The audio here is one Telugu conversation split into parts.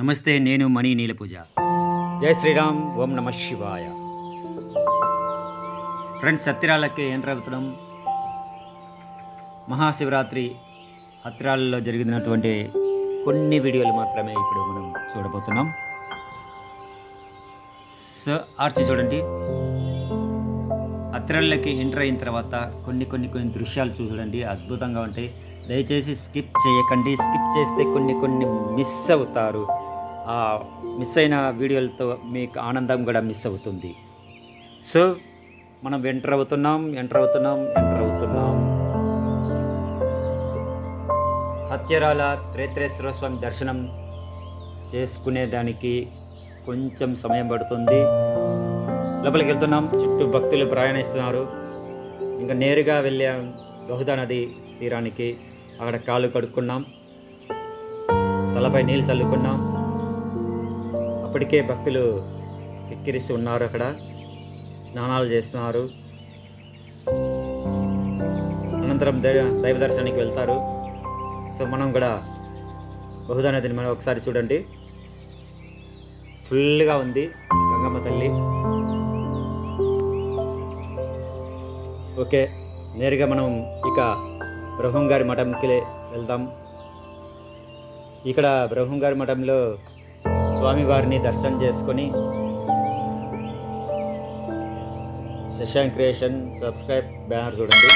నమస్తే నేను మణి నీలపూజ జై శ్రీరామ్ ఓం నమ శివాయ ఫ్రెండ్స్ ఏం ఎంట్రవుతడం మహాశివరాత్రి హత్తిరాలలో జరిగినటువంటి కొన్ని వీడియోలు మాత్రమే ఇప్పుడు మనం చూడబోతున్నాం సో ఆర్చి చూడండి హత్తిరాళ్ళకి ఎంటర్ అయిన తర్వాత కొన్ని కొన్ని కొన్ని దృశ్యాలు చూడండి అద్భుతంగా ఉంటాయి దయచేసి స్కిప్ చేయకండి స్కిప్ చేస్తే కొన్ని కొన్ని మిస్ అవుతారు ఆ మిస్ అయిన వీడియోలతో మీకు ఆనందం కూడా మిస్ అవుతుంది సో మనం ఎంటర్ అవుతున్నాం ఎంటర్ అవుతున్నాం ఎంటర్ అవుతున్నాం హత్యరాల త్రేత్రేశ్వర స్వామి దర్శనం చేసుకునేదానికి కొంచెం సమయం పడుతుంది లోపలికి వెళ్తున్నాం చుట్టూ భక్తులు ప్రయాణిస్తున్నారు ఇంకా నేరుగా వెళ్ళాం బహుదా నది తీరానికి అక్కడ కాళ్ళు కడుక్కున్నాం తలపై నీళ్ళు చల్లుకున్నాం అప్పటికే భక్తులు కిక్కిరిస్తూ ఉన్నారు అక్కడ స్నానాలు చేస్తున్నారు అనంతరం దైవ దర్శనానికి వెళ్తారు సో మనం కూడా బహుదా నదిని మనం ఒకసారి చూడండి ఫుల్గా ఉంది గంగమ్మ తల్లి ఓకే నేరుగా మనం ఇక బ్రహ్మం గారి మఠంకి వెళ్దాం ఇక్కడ బ్రహ్మం గారి మఠంలో స్వామివారిని దర్శనం చేసుకొని శశాంక్ క్రియేషన్ సబ్స్క్రైబ్ బ్యానర్ చూడండి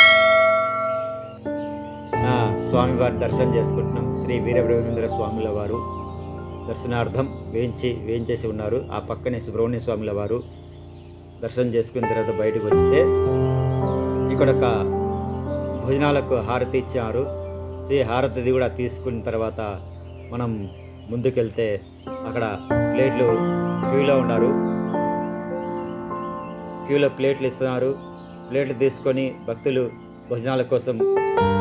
స్వామివారి దర్శనం చేసుకుంటున్నాం శ్రీ వీరబ్రహ్మేంద్ర స్వాముల వారు దర్శనార్థం వేయించి వేయించేసి ఉన్నారు ఆ పక్కనే సుబ్రహ్మణ్య స్వాముల వారు దర్శనం చేసుకున్న తర్వాత బయటకు వస్తే ఇక్కడ ఒక భోజనాలకు హారతి ఇచ్చారు శ్రీ హారతిది కూడా తీసుకున్న తర్వాత మనం ముందుకెళ్తే అక్కడ ప్లేట్లు క్యూలో ఉన్నారు క్యూలో ప్లేట్లు ఇస్తున్నారు ప్లేట్లు తీసుకొని భక్తులు భోజనాల కోసం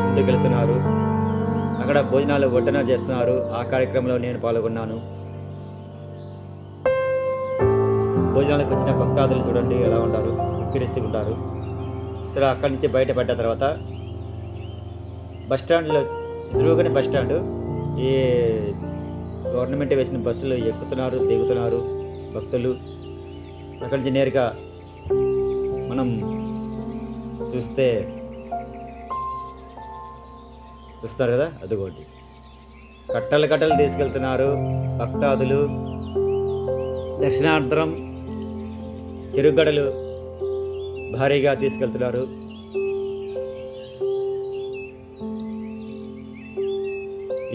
ముందుకెళ్తున్నారు అక్కడ భోజనాలు వడ్డన చేస్తున్నారు ఆ కార్యక్రమంలో నేను పాల్గొన్నాను భోజనాలకు వచ్చిన భక్తాదులు చూడండి ఎలా ఉంటారు ఉక్కిరిసి ఉంటారు సరే అక్కడి నుంచి బయటపడ్డ తర్వాత బస్టాండ్లో ఎదురుగానే బస్టాండ్ ఈ గవర్నమెంట్ వేసిన బస్సులు ఎక్కుతున్నారు దిగుతున్నారు భక్తులు అక్కడి నుంచి నేరుగా మనం చూస్తే చూస్తారు కదా అదిగోండి కట్టలు కట్టలు తీసుకెళ్తున్నారు భక్తాదులు దక్షిణార్థం చెరుగడలు భారీగా తీసుకెళ్తున్నారు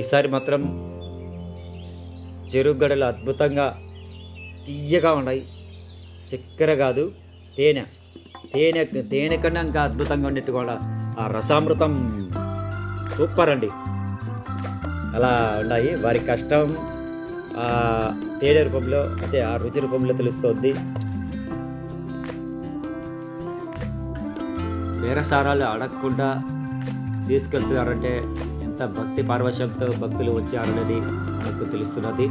ఈసారి మాత్రం గడలు అద్భుతంగా తీయగా ఉన్నాయి చక్కెర కాదు తేనె తేనె తేనె కన్నా ఇంకా అద్భుతంగా ఉండేట్టు కూడా ఆ రసామృతం సూపర్ అండి అలా ఉన్నాయి వారి కష్టం తేనె రూపంలో అంటే ఆ రుచి రూపంలో తెలుస్తుంది సారాలు అడగకుండా తీసుకెళ్తున్నారంటే భక్తి పార్వశంతో భక్తులు వచ్చారన్నది మనకు తెలుస్తున్నది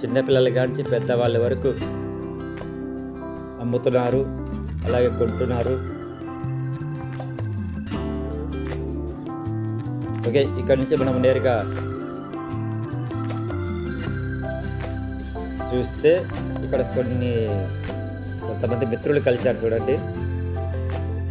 చిన్నపిల్లల కానించి పెద్దవాళ్ళ వరకు అమ్ముతున్నారు అలాగే కొంటున్నారు ఓకే ఇక్కడ నుంచి మనం నేరుగా చూస్తే ఇక్కడ కొన్ని కొంతమంది మిత్రులు కలిశారు చూడండి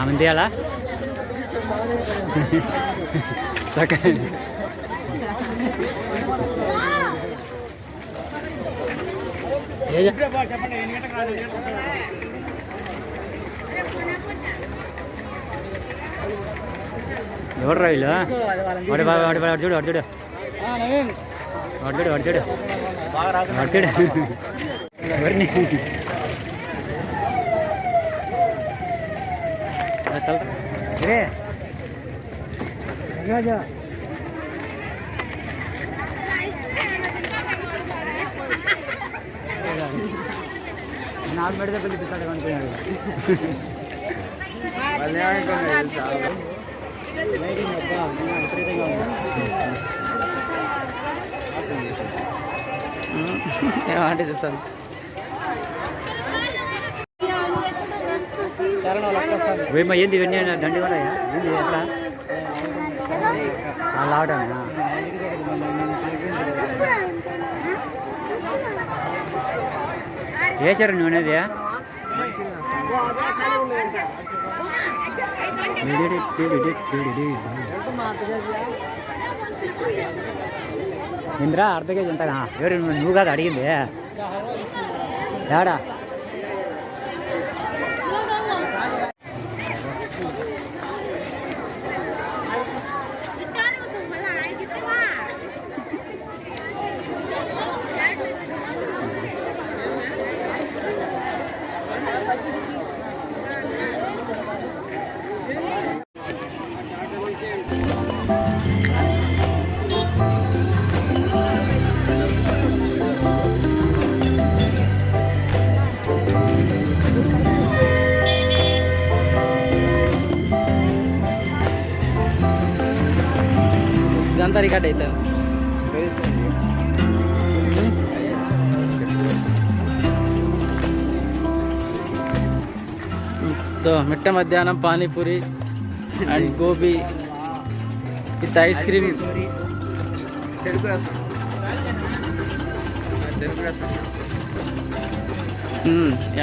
ఆమె అలా సక ఎవరు రైలు వాడు వాడు వాడు వాడు చూడు వాడు చూడు వాడు చూడు వాడు చూడు వాడు చూడు ఎవరిని రాజా నాకు పెడితే పెళ్లి పిస్తాడు అనుకున్నాడు ఏమంటే చూస్తాను వేమ ఏంది ఇవన్నీ దండి కూడా ఏంది ఎట్లా వాళ్ళు ఆవటమేనా ఏ చరణ్ నువ్వు అనేది ఇంద్రా అర్ధ కేజీ ఎంత ఎవరు నువ్వు నువ్వు కాదు అడిగింది ఏడా రికార్డ్ మిట్ట మధ్యాహ్నం panipuri and gobi with ice cream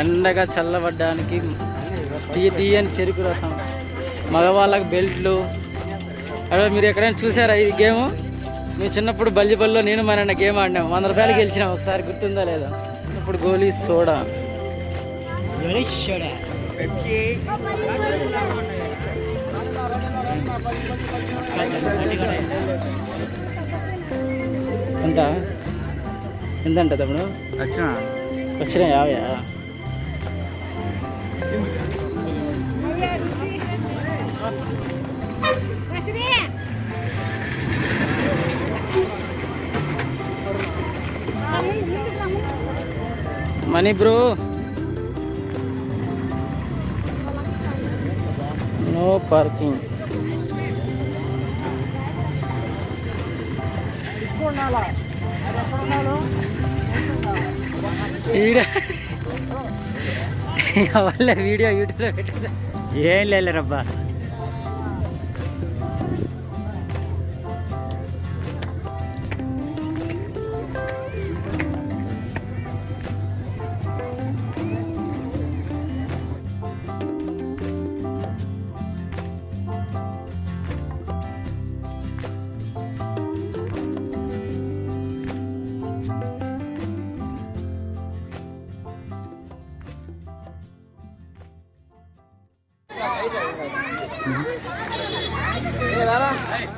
ఎండగా చల్లబడ్డానికి తీయ తీయని చెరుకు రసం మగవాళ్ళకి బెల్ట్లు అదే మీరు ఎక్కడైనా చూసారా ఈ గేమ్ మేము చిన్నప్పుడు బల్లిబల్లో నేను మన గేమ్ ఆడినాం వంద రూపాయలు గెలిచినాం ఒకసారి గుర్తుందా లేదా ఇప్పుడు గోలీ సోడా ఎంత ఎంతంట తమ్ముడు వచ్చిన వచ్చిన యాభై money bro no parking video video యూట్యూబ్లో పెట్టారు ఏం లేలేరబ్బా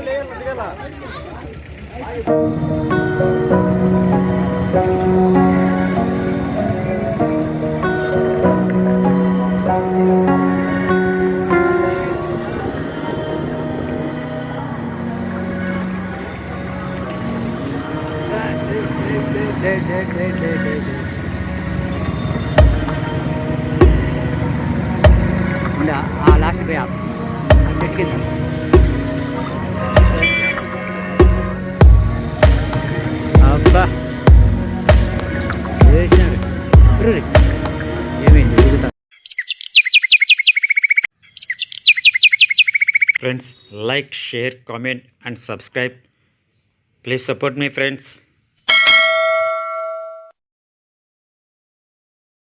లేరబ్బా బ్రదర్ ఉండా Friends, like, share, comment and subscribe. Please support me, friends.